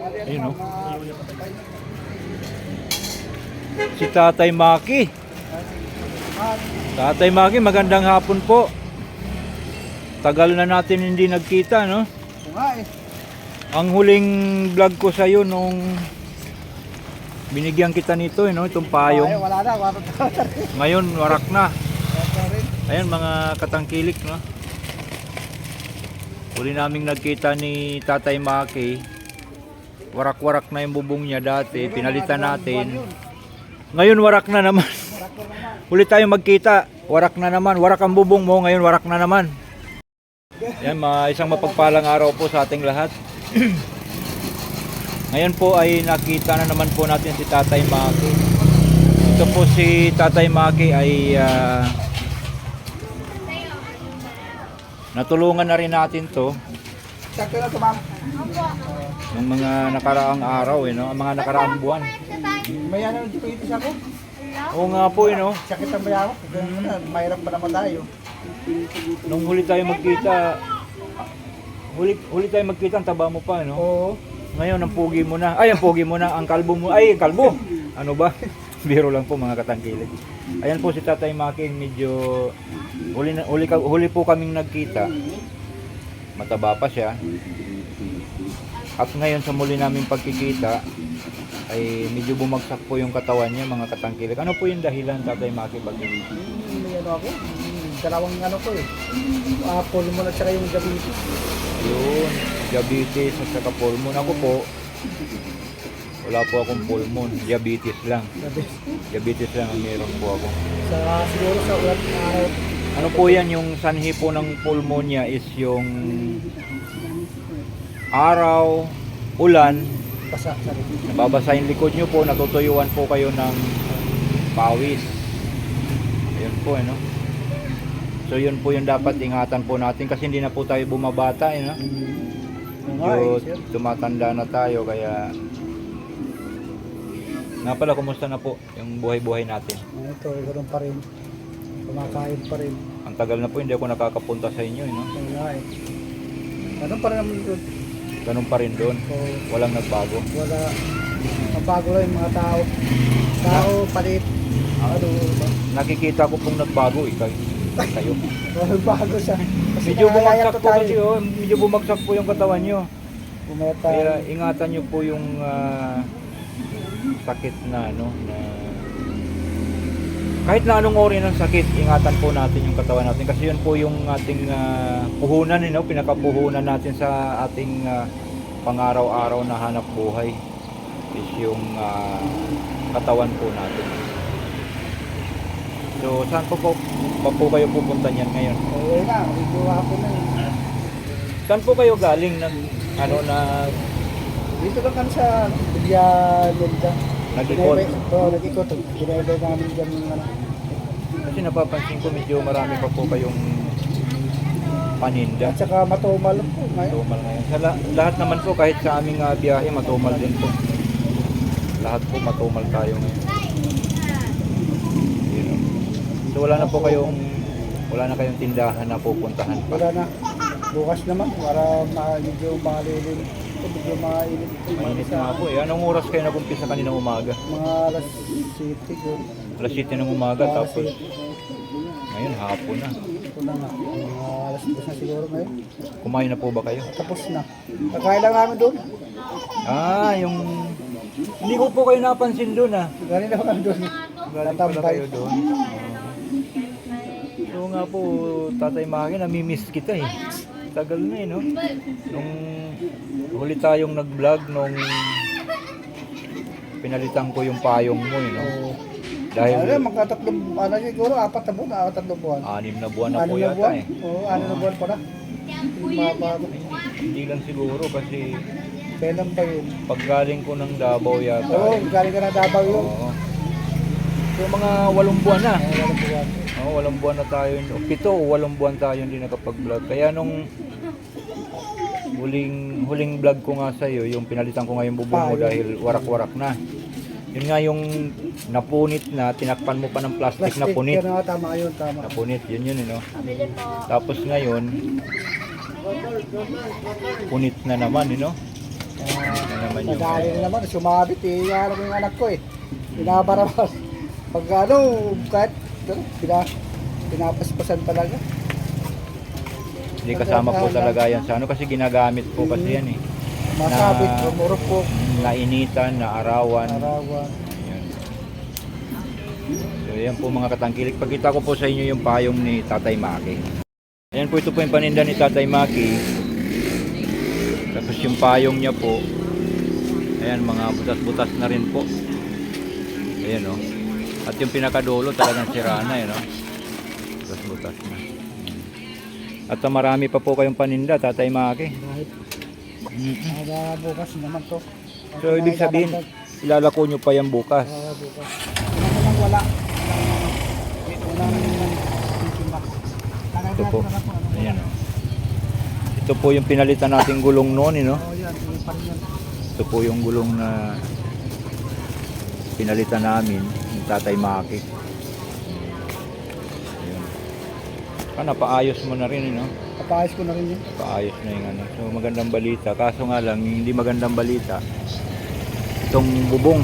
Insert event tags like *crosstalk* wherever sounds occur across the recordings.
Ayun oh. Si Tatay Maki. Tatay Maki, magandang hapon po. Tagal na natin hindi nagkita, no? Ang huling vlog ko sa iyo nung binigyan kita nito, eh, no? Itong Ay, payong. wala na, wala na. Ngayon, warak na. Ayan, mga katangkilik, no? Huli naming nagkita ni Tatay Maki. Warak-warak na yung bubong niya dati. Pinalitan natin. Ngayon, warak na naman. *laughs* Huli tayo magkita. Warak na naman. Warak ang bubong mo. Ngayon, warak na naman. Yan, mga isang mapagpalang araw po sa ating lahat. *clears throat* Ngayon po ay nakita na naman po natin si Tatay Maki. Ito po si Tatay Maki ay ah, natulungan na rin natin to Sakto na ito, ma'am. ng mga nakaraang araw, eh, no? ang mga nakaraang buwan. May ano, diabetes ako. Oo nga po, eh, no? Sakit ang bayawak. Mahirap pa naman tayo. nung huli tayo magkita, huli, huli tayo magkita, ang taba mo pa, no? Oo. Ngayon, ang pugi mo na. Ay, ang pugi mo na. Ang kalbo mo. Ay, kalbo. Ano ba? *laughs* Biro lang po mga katangkilik. Ayan po si Tatay Maki. Medyo huli, na, huli, huli po kaming nagkita. Mataba pa siya. At ngayon sa muli naming pagkikita ay medyo bumagsak po yung katawan niya mga katangkilik. Ano po yung dahilan Tatay Maki? Bakit? Hmm, May ano ako. Hmm, Dalawang ano ko eh. Apple mo na tsaka yung diabetes. Yun, diabetes at saka pulmon. Ako po, wala po akong pulmon. Diabetes lang. Diabetes. Lang ang meron po ako. Sa, siguro sa ulat na. Ano po yan, yung sanhi po ng pulmonya is yung araw, ulan, Basa sa nababasa yung likod nyo po, natutuyuan po kayo ng pawis. Ayun po, ano. So yun po yung dapat ingatan po natin kasi hindi na po tayo bumabata, eh, no? Eh, sir. tumatanda na tayo kaya nga pala, kumusta na po yung buhay-buhay natin? Ito, ganoon pa rin. Kumakain pa rin. Ang tagal na po hindi ako nakakapunta sa inyo, eh, no? Oo nga eh. Ganun pa rin naman doon. Ganun pa rin doon. So, Walang nagbago. wala. Mabago lang yung mga tao. Tao, palit. Ano ba? Nakikita ko pong nagbago eh, kayo. *laughs* kayo. Wala bago siya. Kasi Medyo bumagsak po kasi, oh. medyo bumagsak po yung katawan nyo. Tayo. Kaya ingatan nyo po yung ah, sakit na ano, na kahit na anong ori ng sakit, ingatan po natin yung katawan natin kasi yun po yung ating ah, puhunan, you know, pinakapuhunan natin sa ating ah, pangaraw-araw na hanap buhay is yung ah, katawan po natin. So, saan po po, pa po kayo pupunta niyan ngayon? Eh, na, medyo ako na eh. Saan po kayo galing ng ano na Dito lang kami sa Bilya Lenda. Nag-ikot? Oo, nag-ikot. Ginebay namin dyan yung ano. Kasi napapansin ko medyo marami pa po kayong paninda. At saka matumal po ngayon. Matumal ngayon. Sa la- lahat naman po kahit sa aming ah, biyahe matumal din po. Lahat po matumal tayo ngayon. So wala na po kayong wala na kayong tindahan na pupuntahan pa. Wala na. Bukas naman para ma medyo malilim. Ito medyo mainit. Mainit nga po eh. Anong oras kayo nag-umpisa kaninang umaga? Mga alas city ko. Alas 7 ng umaga tapos ngayon hapon na. Ito na nga. Mga alas 10 na siguro ngayon. Kumain na po ba kayo? Tapos na. Kakain lang namin doon. Ah, yung hindi ko po kayo napansin doon ah. Galing kami doon. Galing pala kayo doon. Oo nga po, Tatay Maki, namimiss kita eh. Tagal na eh, no? Nung huli tayong nag-vlog, nung pinalitan ko yung payong mo eh, no? Oo. Dahil Ano, magkatatlong, ano siguro, apat na buwan, apat tatlong buwan. anim na buwan na Ano po na yata buwan? eh. Oo, ano na buwan pa na. Mabago. Hindi lang siguro kasi Kailan ba yun? pag galing ko ng Davao yata. Oo, eh. galing ka na Davao yun. Oo. So mga walong buwan na. Oo, walang buwan. Oo, walang buwan na tayo. O, pito o walong buwan tayo hindi nakapag-vlog. Kaya nung huling huling vlog ko nga sa iyo, yung pinalitan ko nga yung bubong mo Payo. dahil warak-warak na. Yun nga yung napunit na, tinakpan mo pa ng plastic, na punit. Yun, oo, tama yun, tama. Napunit, yun yun, you know. Tapos ngayon, punit na naman, know. Ah, Na naman yung... Na naman, sumabit eh. Ano ko yung anak ko eh. Binabara pa. Pag ano, kahit ano, pina, pinapaspasan talaga. Hindi kasama po talaga yan sa ano kasi ginagamit po kasi yan eh. Masabit, Na- rumurok po. Nainitan, naarawan. Arawan. Yan. So yan po mga katangkilik. Pagkita ko po sa inyo yung payong ni Tatay Maki. Ayan po ito po yung paninda ni Tatay Maki. Tapos yung payong niya po. Ayan mga butas-butas na rin po. Ayan o. At yung pinakadulo talagang sira na yun o. Butas-butas na. At marami pa po kayong paninda, Tatay Maki. Kahit Mm-mm. uh, bukas naman to. So ibig sabihin, ilalako nyo pa yan bukas. Uh, bukas. Ano naman wala. Unang titimba. Ito po. Ayan o. Ito po yung pinalitan nating gulong noon, eh, no? Oh. Ito po yung gulong na pinalitan namin ng Tatay Maki. Ayun. Ah, napaayos mo na rin, eh, no? Papayos ko na rin yun. Paayos na yung ano. So magandang balita. Kaso nga lang, yung hindi magandang balita. Itong bubong,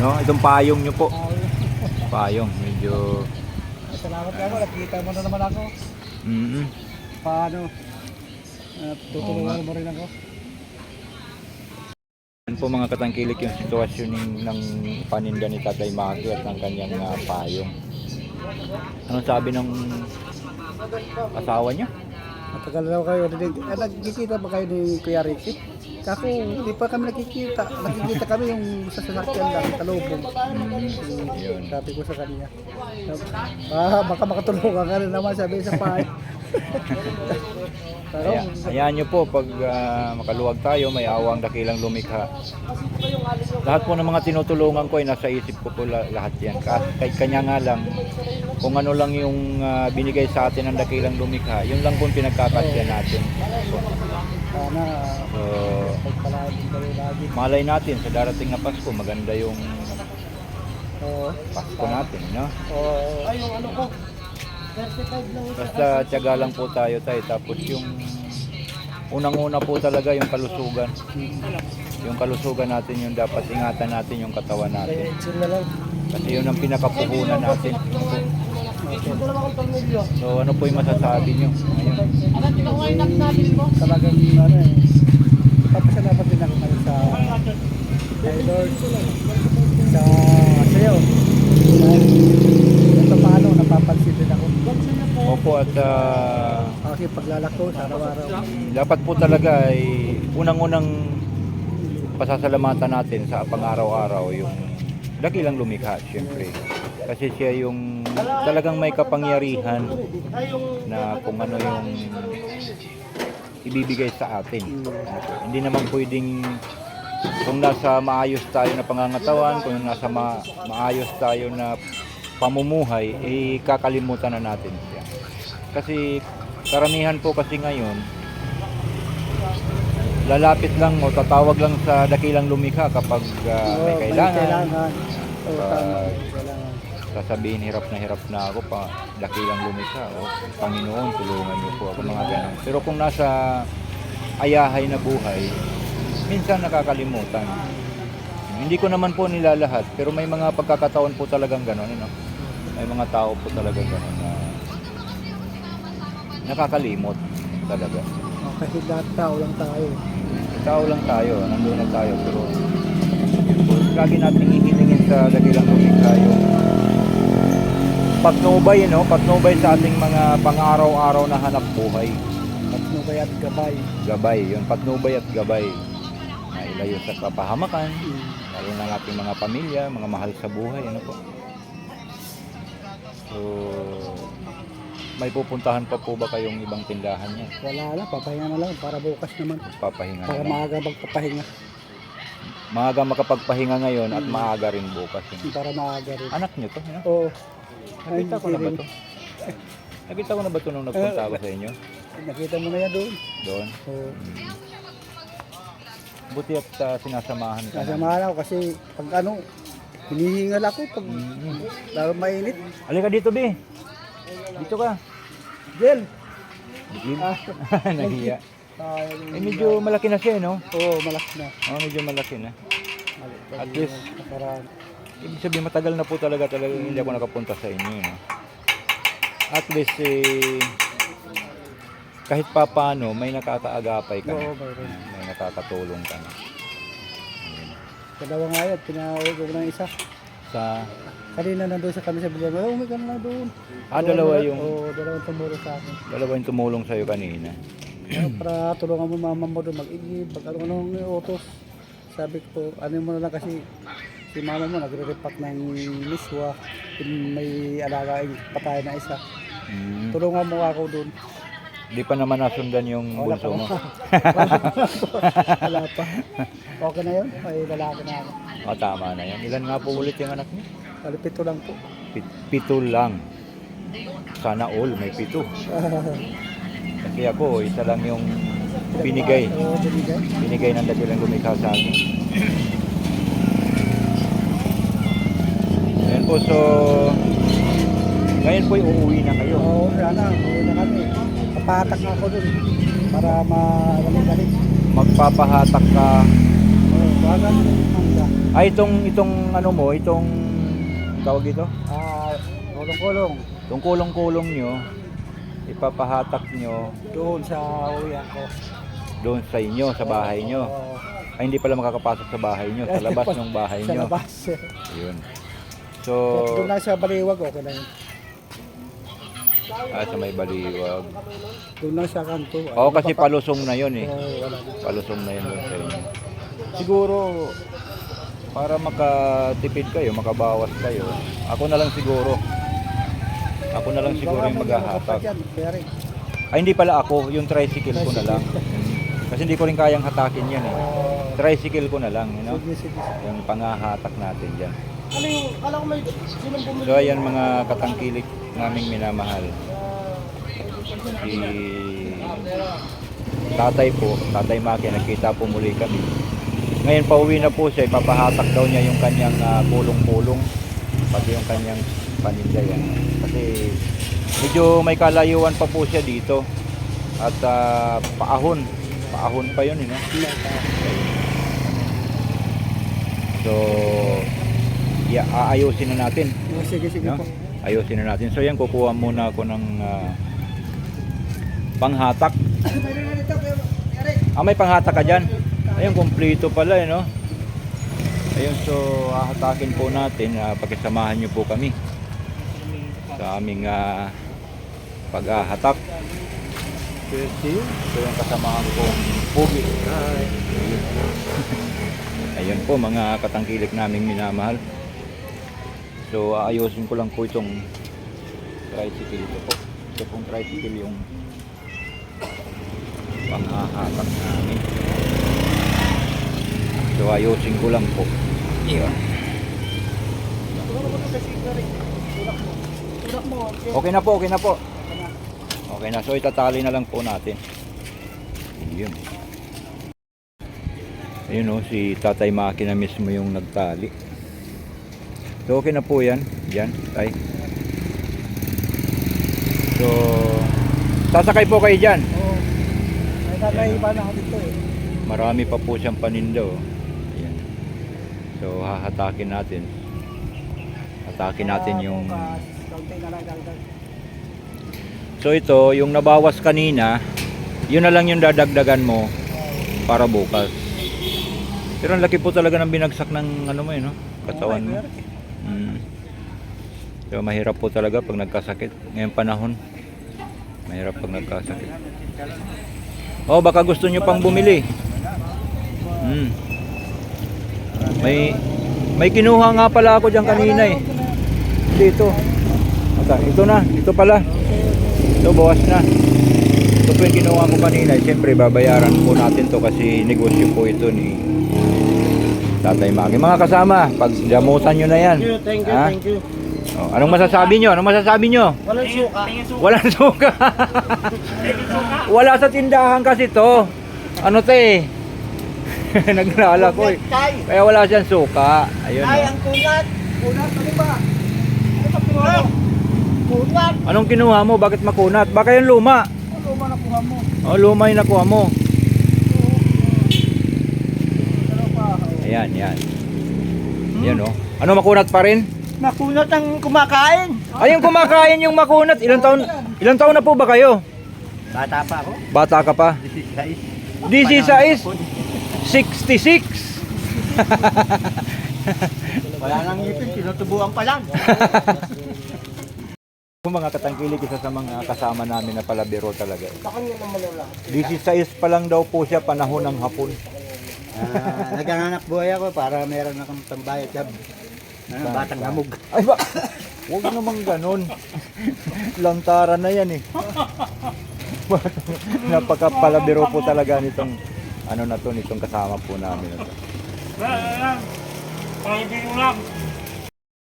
no? Itong payong nyo po. *laughs* Payong, medyo... Salamat nga ako. Nakikita mo na naman ako. Mm Paano? Uh, tutulungan mo rin ako. Yan po mga katangkilik yung sitwasyon ng, ng paninda ni Tatay Maki at ng kanyang ah, payong. Anong sabi ng asawa niya? Matagal na kayo. eh, Nagkikita ba kayo ni Kuya Ricky? Kako, hindi pa kami nakikita. Nakikita kami yung sa sasakyan lang, talubong. Mm, yun. Sabi ko sa kanya. Ah, baka makatulungan ka rin naman, sabi sa pahay. *laughs* Kaya, hayaan nyo po pag ah, makaluwag tayo, may awang dakilang lumikha. Lahat po ng mga tinutulungan ko ay nasa isip ko po la- lahat yan. Ka- Kahit kanya nga lang, kung ano lang yung ah, binigay sa atin ng dakilang lumikha, yun lang po pinagkakasya natin. sana, So, malay natin sa darating na Pasko, maganda yung. Pasko natin, no? Oo. Ay, yung ano ko, 35 lang Basta tiyaga lang po tayo tayo. Tapos yung unang-una po talaga yung kalusugan. Yung kalusugan natin yung dapat ingatan natin yung katawan natin. Kasi yun ang pinakapuhunan natin. So ano po yung masasabi nyo? Ngayon. Talagang ano eh. Papasalamat din ako ngayon sa kay Lord. Sa sayo. Napapansin din ako. Opo at ah, Aking paglalako sa araw-araw. dapat po talaga ay unang-unang pasasalamatan natin sa pang-araw-araw yung dakilang lumikha, syempre. Kasi siya yung talagang may kapangyarihan na kung ano yung ibibigay sa atin. Hindi naman pwedeng kung nasa maayos tayo na pangangatawan, kung nasa ma- maayos tayo na pamumuhay, eh kakalimutan na natin siya. Kasi karamihan po kasi ngayon, lalapit lang o tatawag lang sa dakilang lumikha kapag Oo, may kailangan. Pag- Kailangan. Sasabihin hirap na hirap na ako pa dakilang lumikha o Panginoon tulungan niyo po ako mga ganun. Pero kung nasa ayahay na buhay, minsan nakakalimutan. Hindi ko naman po nilalahat, pero may mga pagkakataon po talagang gano'n, no? May mga tao po talagang gano'n na nakakalimot talaga. Kasi lahat tao lang tayo. Tao lang tayo, nandun na tayo, pero lagi natin hihilingin sa dakilang lumikha yung patnubay, no? Patnubay sa ating mga pang-araw-araw na hanap buhay. Patnubay at gabay. Gabay, yun, patnubay at gabay. Na ilayo sa kapahamakan, lalo ng ating mga pamilya, mga mahal sa buhay, ano po. So, may pupuntahan pa po ba kayong ibang tindahan niya? Wala lang, papahinga na lang para bukas naman. Papahinga na Para lang. maaga magpapahinga. Maaga makapagpahinga ngayon at maaga rin bukas. yun. Para maaga rin. Anak niyo to, no? Oo. Nakita ko na ba to? Nakita ko na ba to nung nagpunta ako sa inyo? Nakita mo na yan doon. Doon? Oo. Hmm. Buti at ah, sinasamahan ka na. Kasamahan ako kasi pag ano, hinihingal ako pag Mm. lalo mainit. Halika dito, Bi. Dito ka. Jel! Bigil. Ah, *laughs* Nahiya. Ah, Eh, medyo malaki na siya, eh, no? Oo, malaki na. Oh, medyo malaki na. At least- nakaraan. Ibig sabihin, matagal na po talaga talaga hindi ako nakapunta sa inyo, no? At least, eh, kahit pa paano, may nakakaagapay ka Oo, mayroon. May nakakatulong ka na. Dalawa nga yan, pinauwi ko ng isa. Sa, Kanina nandun sa kami sa bilang, oh, ka na lang doon. ah, dalawa yung, Oo, dalawang tumuro sa akin. dalawa yung tumulong sa'yo kanina. Para tulungan mo mama mo doon mag-igib, pag ano anong utos. Sabi ko, ano mo na lang kasi si mama mo nagre-repack ng miswa, may alagaing patay na isa. Mm. Tulungan mo ako doon. Di pa naman nasundan yung Wala bunso mo. Wala pa. Okay na yun, may lalaki na ako. O, tama na yan. Ilan nga po ulit yung anak niyo? Kalipito lang po. Pit- pito lang. Sana all, may pito. Kasi ako, isa lang yung binigay. Oo, binigay. Binigay ng dakilang lumikha sa akin. Ayan po, so... Ngayon po uuwi na kayo. Oo, wala na, uwi na kami. Na ako doon para ma-galing-galing. Magpapahatak ka. Oo, baga. Ay, itong, itong ano mo, itong... Tawag ito? Ah, kulong-kulong. Itong kulong-kulong nyo, ipapahatak nyo Doon sa uwi ako. doon sa inyo, sa bahay nyo. Ay, hindi pala makakapasok sa bahay nyo, sa labas *laughs* ng bahay Sa nyo. labas. Yun. So, doon na sa baliwag, okay na yun. Ah, sa may baliwag. Doon lang sa kanto. Oo, kasi mapapa- palusong na yun eh. Na. Palusong na yun doon sa inyo. Siguro, para makatipid kayo, makabawas kayo, ako na lang siguro. Ako na lang siguro yung rin. Ay, hindi pala ako, yung tricycle ko na lang. Kasi hindi ko rin kayang hatakin yan eh. Tricycle ko na lang, you know? Yung pangahatak natin dyan. Ano yung, kala ko may sinong bumili? So ayan mga katangkilik naming minamahal. Si tatay po, tatay Maki, nagkita po muli kami. Ngayon pauwi na po siya, ipapahatak daw niya yung kanyang ah, pulong-pulong, pati yung kanyang paninda yan. Kasi medyo may kalayuan pa po siya dito. At ah, paahon, paahon pa yun, eh, no? So, aayusin na natin. Oh, sige, sige No? po. Ayusin na natin. So yan, kukuha muna ako ng ah, panghatak. Ah, may panghatak ka dyan? Ayun, kompleto pala eh, no? Ayun, so hahatakin po natin. ah, pakisamahan nyo po kami sa aming ah, pag-ahatak. So yung kasamahan kong pugi. *laughs* Ayun po mga katangkilik naming minamahal. So aayusin ko lang po itong tricycle ito po. Ito pong tricycle yung panghahatak namin. So ayusin ko lang po. Mo. Okay na po, okay na po. Okay na. So itatali na lang po natin. Yun. Ayun o, si Tatay Maki na mismo yung nagtali. So okay na po yan. Yan, tay. So, sasakay po kayo dyan. Oo. May kakaiba na dito eh. Marami pa po siyang paninda oh. Ayan. So hahatakin natin. Hatakin natin yung. So ito, yung nabawas kanina, yun na lang yung dadagdagan mo para bukas. Pero ang laki po talaga ng binagsak ng ano mo eh, no? Katawan mo. Mm. So mahirap po talaga pag nagkasakit. Ngayong panahon, mahirap pag nagkasakit. Oh, baka gusto nyo pang bumili. Mm. May may kinuha nga pala ako diyan kanina eh. Dito. Ata, ito na, ito pala. Ito bawas na. Ito po yung kinuha ko kanina. Siyempre babayaran po natin to kasi negosyo po ito ni Tatay Maki. Mga kasama, pag gamutan nyo na yan. Thank you, thank you, Ha? thank you. Oh, anong masasabi nyo? Anong masasabi nyo? Walang suka. Walang *laughs* suka. Wala sa tindahan kasi to. Ano te? *laughs* Naglala ko eh. Kaya wala siyang suka. Ayun. tay, oh. ang kunat. Kunat, ano ba? Ano ba kunat? Kunat. Anong kinuha mo? Bakit makunat? Baka yung luma. Ano ba nakuha mo? Oh, luma yung nakuha mo. Ayan, yan. Yan oh. Ano makunat pa rin? Makunat ang kumakain. Ay, yung kumakain yung makunat. Ilang taon, ilang taon na po ba kayo? Bata pa ako. Bata ka pa? This is 16, size. 66. Wala nang ngipin, tinutubuan pa lang. *laughs* Yung mga katangkilik, isa sa mga kasama namin na palabiro talaga. 16 pa lang daw po siya panahon ng hapon. Ah, naghanap buhay ako para meron akong tambayad sa ah, batang hamog. Ay ba? Huwag naman ganun. Lantaran na yan eh. *laughs* Napakapalabiro po talaga nitong ano na to, nitong kasama po namin. Na to.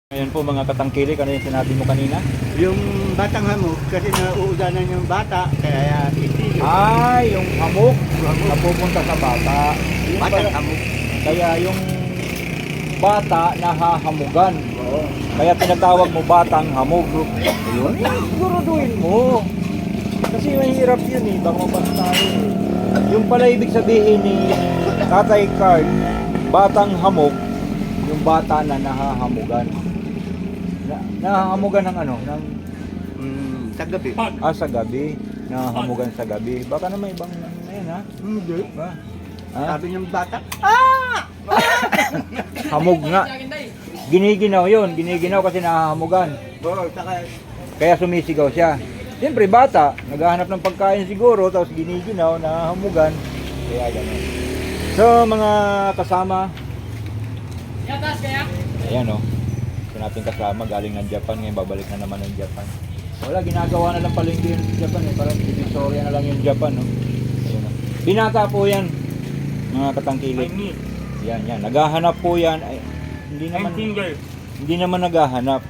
Ayan po mga katangkilik, ano yung sinabi mo kanina? Yung batang hamog, kasi nauudanan yung bata, kaya itigil. Ah, yung hamog na pupunta sa bata. Yung batang pala- hamog. Kaya yung bata nahahamugan. Oo. Kaya tinatawag mo batang hamog. Yun, siguraduhin mo. Kasi mahirap yun eh, baka tayo eh. Yung pala ibig sabihin ni Tatay Card, batang hamog, yung bata na nahahamugan. Na, nahahamugan ng ano? Ng, Mm, sa gabi. ah, sa gabi. Nahahamugan sa gabi. Baka naman ibang ano yan ha? Hindi. Ba? Ha? Sabi niyang bata, Hamog nga. Giniginaw yun. Giniginaw kasi nahahamugan. Oo, saka Kaya sumisigaw siya. Siyempre bata, naghahanap ng pagkain siguro, tapos giniginaw, nahahamugan. Kaya gano'n. So mga kasama, ayan o. Ito natin kasama, galing ng Japan, ngayon babalik na naman ng Japan. Wala, ginagawa na lang pala yung Japan eh. Parang divisoria na lang yung Japan, no? Ayun, no? Binata po yan, mga katangkilik. Yan, yan. Naghahanap po yan. Ay, hindi naman, single. hindi naman naghahanap.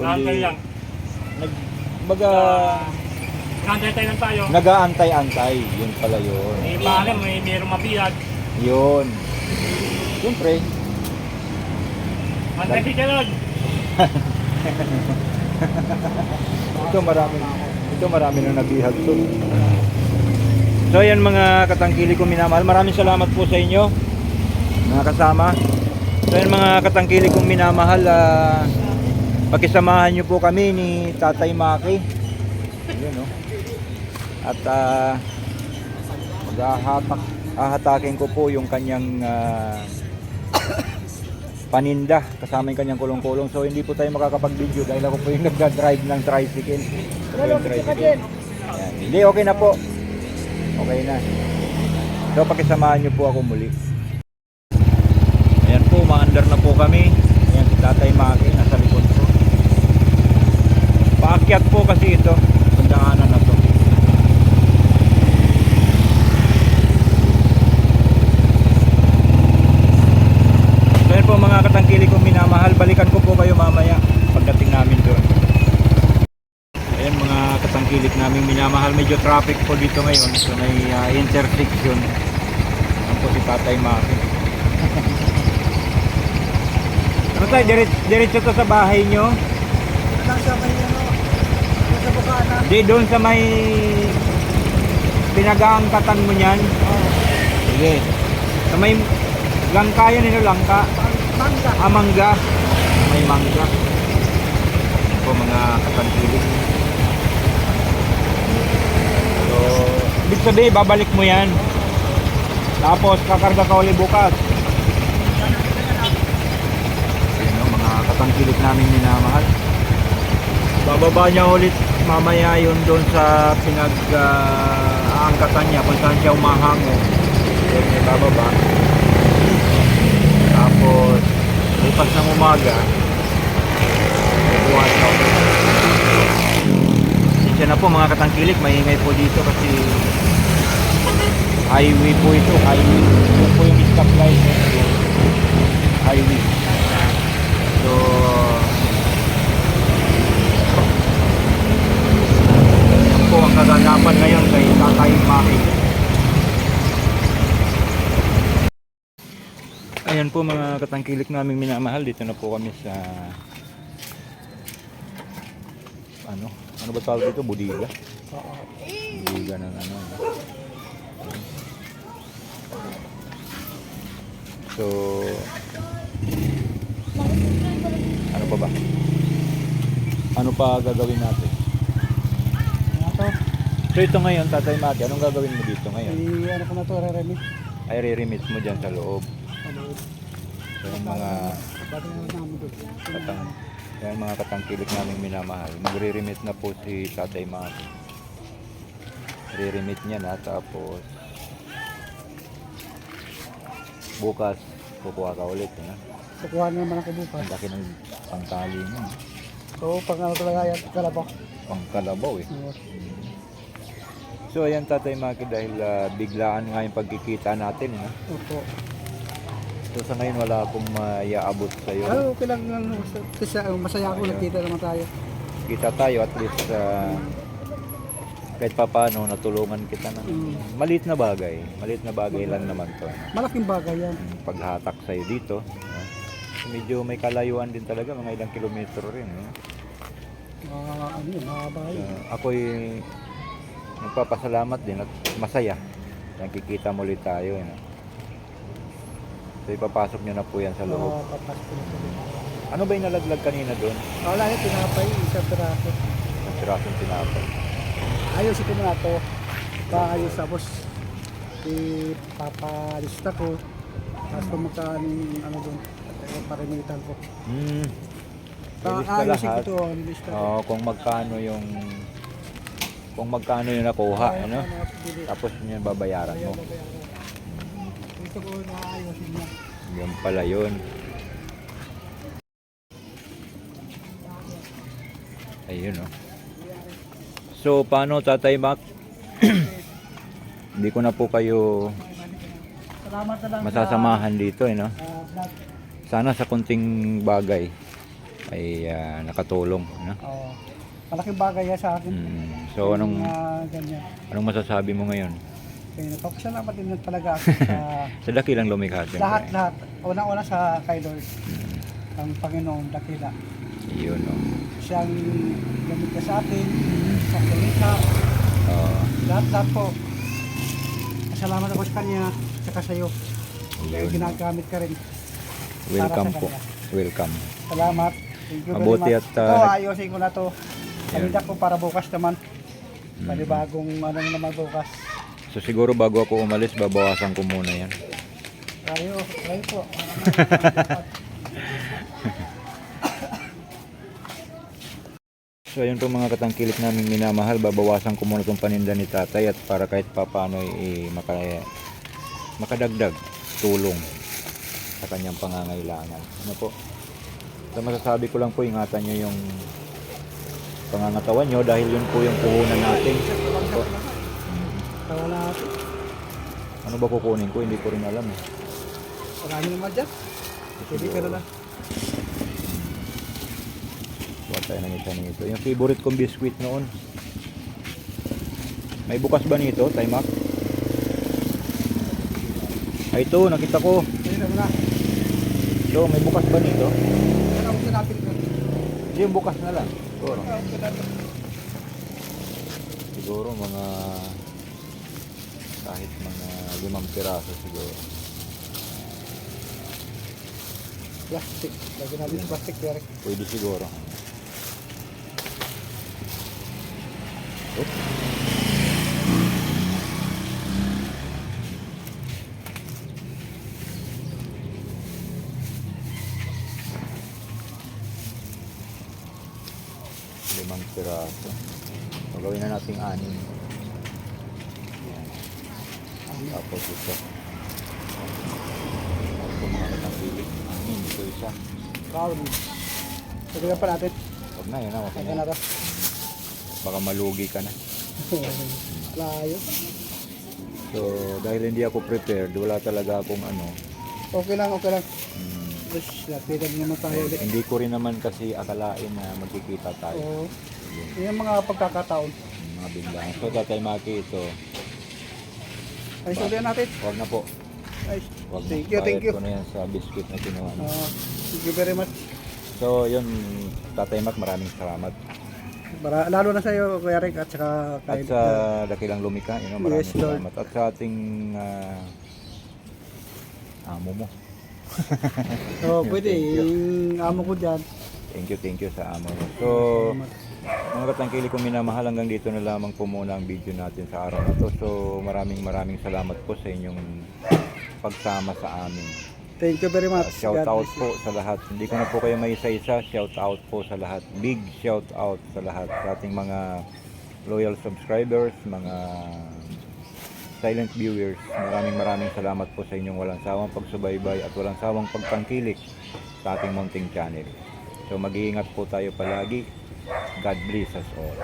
Kantay lang. nag, baga, Kantay tayo lang tayo. nag-aantay-antay. Yun pala yun. May balang, may mayroong mapiyag. Yun. Siyempre, Kantay si Jalod. *laughs* ito marami, ito marami nang nabihag to. So yan mga katangkili ko minamahal. Maraming salamat po sa inyo. Mga kasama. So yan mga katangkili kong minamahal. ah, pakisamahan nyo po kami ni Tatay Maki. Yun no. At ah, maghahatak ahatakin ko po yung kanyang ah, paninda kasama yung kanyang kulong-kulong. So hindi po tayo makakapag-video dahil ako po yung nagda-drive ng tricycle. Po yung tricycle. Ayan. hindi okay na po. Okay na. So pakisamahan nyo po ako muli. Ayan po maandar na po kami. Ayan si tatay Maki nasa likod ko paakyat po kasi ito itong daanan na to So yun po mga katangkili kong minamahal, balikan ko po kayo mamaya pagdating namin doon. Ayan mga katangkilik namin minamahal, medyo traffic po dito ngayon so may ah, intersection. Ayan po si Tatay Maki. *laughs* ano tayo, diretso, diretso to sa bahay nyo? nasa may ano, nasa bukana. Di doon sa may pinag-aangkatan mo niyan? Sige. Sa may langka yun, ano langka? Mangga. Ah, mangga. May mangga. Ito po mga katangkilik. So, ibig sabihin, babalik mo yan. Tapos, kakarga ka ulit bukas. Ayan o, mga katangkilik namin minamahal. Bababa niya ulit mamaya yun doon sa pinag-aangkatan niya kung saan siya umahango. Niya bababa. Tapos, bukas ng umaga. Siya na po mga katangkilik, maingay po dito kasi highway po ito, highway. Ito po yung stoplight. Highway. So, yan po ang kaganapan ngayon kay Tatay Maki. Ayan po mga katangkilik naming minamahal. Dito na po kami sa ano? Ano ba tawag dito? Budiga? Budiga ng ano. So So, ano pa ba? Ano pa gagawin natin? Ano? So ito ngayon, Tatay Maki, anong gagawin mo dito ngayon? Ay, ano ko na to, re-remit. Ay, re-remit mo dyan. Sa loob. Yung mga katang, yan mga katangkilik namin minamahal. Magre-remit na po si Tatay Maki. Re-remit niya na, tapos bukas kukuha ka ulit. Ano? Kukuha na naman ako bukas. Ang laki ng pangtali mo. So, pag ano talaga yan, kalabaw. Pangkalabaw eh. Oo. So ayan Tatay Maki dahil ah, biglaan nga yung pagkikita natin. No? Opo. So sa ngayon wala akong maiaabot sa iyo. Ano, okay lang. Ano, kasi uh, masaya ako, nagkita naman tayo. Kita tayo at least ah, kahit papaano natulungan kita ng Mm. maliit na bagay. Maliit na bagay lang naman to. ano. Malaking bagay yan. Yung paghatak sa iyo dito. no? Medyo may kalayuan din talaga, mga ilang kilometro rin. No? Uh, ano yun, mahaba yun. ako'y nagpapasalamat din at masaya. Nakikita mo ulit tayo. Eh, no? So ipapasok nyo na po yan sa loob. Oo, papasok na sa loob. Ano ba yung nalaglag kanina doon? Ah, Wala yung tinapay, isang piraso. Ang pirasong tinapay. Ayusin ko muna to. Paayos tapos ipapalista ko. Tapos magkano yung ano doon, parimitan ko. Hmm. Nilista ayusin ko lahat. to, nilista ko. Oo, kung magkano yung kung magkano yung nakuha, ano? Tapos yun yung babayaran mo. Gusto ko na ayusin niya. Yung pala yun. Ayun, oh. So, paano, Tatay Mac? *clears throat* Hindi ko na po kayo Salamat na lang masasamahan dito, eh, no? ah. Sana sa kunting bagay ay ah, nakatulong, no? Oo. malaking bagay yan sa akin. Mm. So, anong ganyan. anong masasabi mo ngayon? Kaya nagpapasalamat din talaga ako *laughs* sa Sa dakilang lumikha, siyempre. lahat, lahat. Una-una sa kay Lord, Mm. ang Panginoon, dakila. Yun, oh. Siyang gamit ka sa atin, sa kumita, Oo. lahat-lahat po. Salamat ako sa kanya, saka sa iyo. Yun. ginagamit ka rin. Welcome po. Welcome. Salamat. Thank you Mabuti at, ah, Ito, ayusin ko na to. Palindak ko para bukas naman. Mm. Panibagong ano naman bukas. So siguro bago ako umalis, babawasan ko muna yan. Tayo, tayo po. *laughs* So ayun po mga katangkilik namin minamahal, babawasan ko muna itong paninda ni tatay at para kahit papano eh, maka, makadagdag tulong sa kanyang pangangailangan. Ano po? So masasabi ko lang po, ingatan nyo yung pangangatawan nyo dahil yun po yung puhunan natin. Ano Tawa natin. Ano ba kukunin ko? Hindi ko rin alam eh. Marami naman dyan. Pwede ka na lang. Kuha tayo ng isa nito. Yung favorite kong biscuit noon. May bukas ba nito, Taimak? Ay ito, nakita ko. Na na. Ito, may bukas ba nito? Hindi bukas na lang. Siguro. Siguro mga kahit mga limang piraso siguro. Plastic. Lagi natin yung plastic direct. Pwede siguro. Oops. Limang piraso. Magawin na nating anim. Tapos ito. Ito mga nakapili. Anim. Ito isa. Brownie. Pwede pa natin. Huwag na yun. Okay Pwede na. na. Baka malugi ka na. *laughs* Layo. So, dahil hindi ako prepared, wala talaga akong ano. Okay lang, okay lang. mm, Tapos, napitan naman tayo ulit. hindi ko rin naman kasi akalain na magkikita tayo. Oo. Yun, Yun yung mga pagkakataon. yung mga biglaan. So, Tatay Maki, ito. Ay, sulihan natin. Huwag na po. Ay, thank you, thank you. ko na yan sa biscuit na kinuha. niyo. Ah, thank you very much. So, yun, Tatay Mac, maraming salamat. Para, lalo na sa iyo, Kuya Rick, at saka At kay sa Dakilang Lumika, yun, maraming Yes, Lord. salamat. At sa ating ah, amo mo. So, *laughs* pwede. Yung amo ko dyan. Thank you, thank you sa amo mo. So, mga katangkili kong minamahal hanggang dito na lamang po muna ang video natin sa araw na to. So, maraming maraming salamat po sa inyong pagsama sa amin. Thank you very much. Shout God out po sa lahat. Hindi ko na po kayo may isa-isa. Shout out po sa lahat. Big shout out sa lahat. Sa ating mga loyal subscribers, mga silent viewers. Maraming maraming salamat po sa inyong walang sawang pagsubaybay at walang sawang pagtangkilik sa ating Mounting Channel. So mag-iingat po tayo palagi. God bless us all.